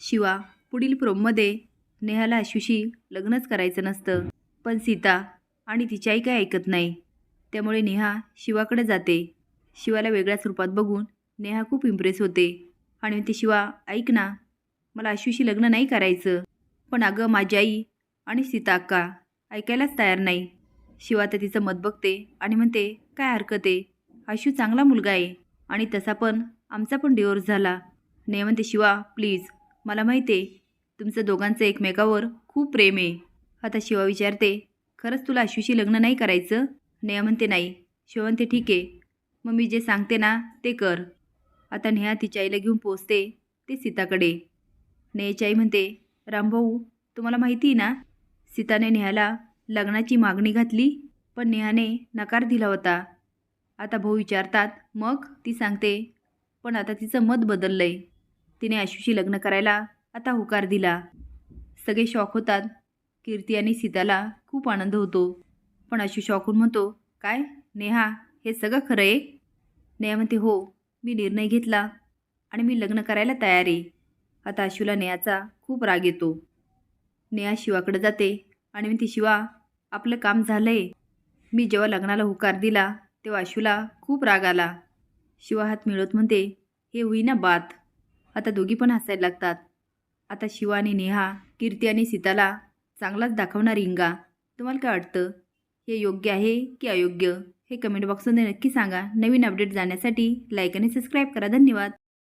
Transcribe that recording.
शिवा पुढील प्रोममध्ये नेहाला आशुशी लग्नच करायचं नसतं. पण सीता आणि तिची आई ऐकत नाही. त्यामुळे नेहा शिवाकडे जाते. शिवाला वेगळ्याच रूपात बघून नेहा खूप इम्प्रेस होते. आणि म्हणते शिवा ऐक ना मला आशुशी लग्न नाही करायचं. पण अगं माझी आई आणि सीता अक्का ऐकायलाच तयार नाही. शिवा तर तिचं मत बघते आणि म्हणते काय हरकत आहे? आशू चांगला मुलगा आहे आणि तसा पण आमचा पण डिवोर्स झाला. नेहा म्हणते शिवा प्लीज मला माहिती आहे तुमचं दोघांचं एकमेकावर खूप प्रेम आहे. आता शिवा विचारते खरंच तुला अश्विशी लग्न नाही करायचं? नेहा म्हणते नाही. शिवा म्हणते ठीक आहे. मग मी जे सांगते ना ते कर. आता नेहा तिच्या आईला घेऊन पोचते ते सीताकडे. नेहाची आई म्हणते रामभाऊ तुम्हाला माहिती आहे ना सीताने नेहाला लग्नाची मागणी घातली पण नेहाने नकार दिला होता. आता भाऊ विचारतात मग? ती सांगते पण आता तिचं मत बदललं आहे तिने आशुशी लग्न करायला आता होकार दिला. सगळे शॉक होतात. कीर्ती आणि सीताला खूप आनंद होतो. पण आशू शॉकून म्हणतो काय? नेहा हे सगळं खरं आहे? नेहा म्हणते हो मी निर्णय घेतला आणि मी लग्न करायला तयार आहे. आता आशूला नेहाचा खूप राग येतो. नेहा शिवाकडे जाते आणि म्हणते शिवा आपलं काम झालं आहे मी जेव्हा लग्नाला होकार दिला तेव्हा आशूला खूप राग आला. शिवा हात मिळवत म्हणते हे होईना बात. आता दोघी पण हसायला लागतात. आता शिवा आणि नेहा कीर्ती आणि सीताला चांगलाच दाखवणार इंगा. तुम्हाला काय वाटतं? हे योग्य आहे की अयोग्य? हे कमेंट बॉक्समध्ये नक्की सांगा. नवीन अपडेट जाण्यासाठी लाईक आणि सबस्क्राईब करा. धन्यवाद.